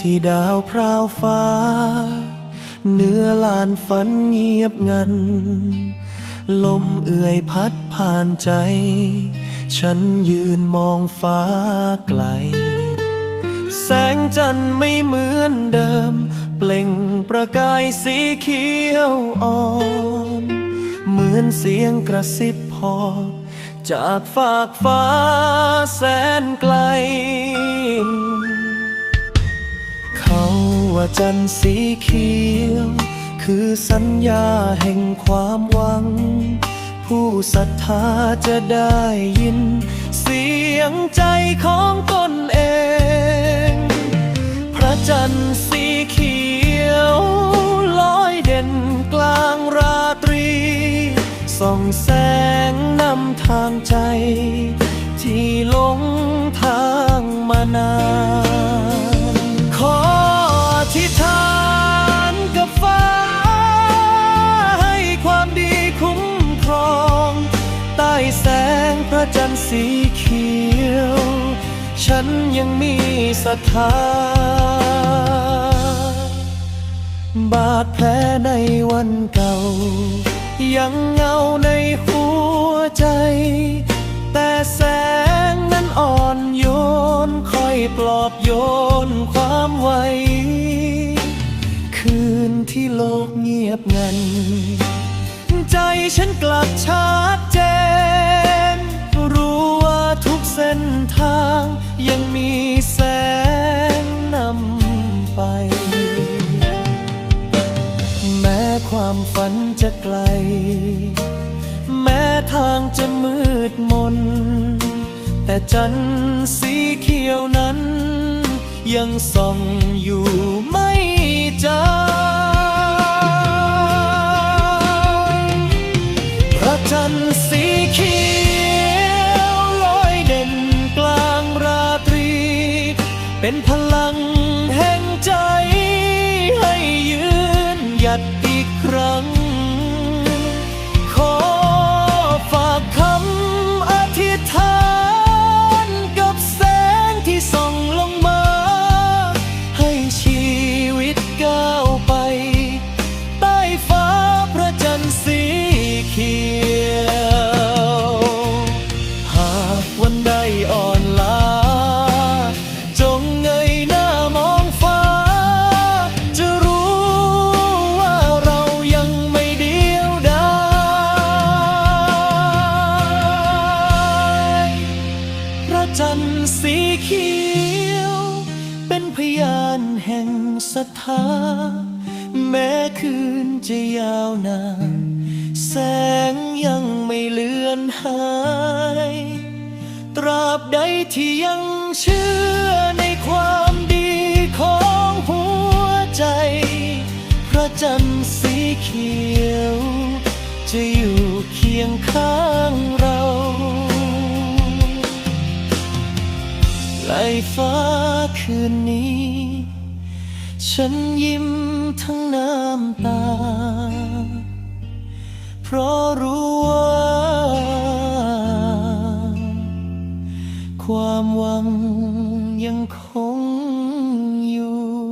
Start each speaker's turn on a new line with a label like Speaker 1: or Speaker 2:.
Speaker 1: ที่ดาวพราวฟ้า เนื้อลานฝันเงียบงัน ลมเอื่อยพัดผ่านใจ ฉันยืนมองฟ้าไกล แสงจันทร์ไม่เหมือนเดิม เปล่งประกายสีเขียวอ่อน เหมือนเสียงกระซิบพอ จากฝากฟ้าแสนไกล จันทร์สีเขียว คือสัญญาแห่งความหวัง ผู้ศรัทธาจะได้ยิน เสียงใจของตนเอง พระจันทร์สีเขียวลอยเด่นกลางราตรี ส่องแสงนำทางใจ ที่หลงทางมานาน ธิษฐานกับฟ้า ให้ความดีคุ้มครอง ใต้แสงพระจันทร์สีเขียว ฉันยังมีศรัทธา บาดแผลในวันเก่า ยังเงาในหัวใจ แต่แสงนั้นอ่อนโยนคอยปลอบโยน ที่โลกเงียบงัน ใจฉันกลับชัดเจน รู้ว่าทุกเส้นทางยังมีแสงนำไป แม้ความฝันจะไกล แม้ทางจะมืดมน แต่จันทร์สีเขียวนั้น ยังส่องอยู่ เป็นพลัง แห่งศรัทธา แม้คืนจะยาวนาน แสงยังไม่เลือนหาย ตราบใดที่ยังเชื่อในความดีของหัวใจ พระจันทร์สีเขียว จะอยู่เคียงข้างเราไกลฟ้าคืนนี้ ฉันยิ้มทั้งน้ำตา เพราะรู้ว่า ความหวังยังคงอยู่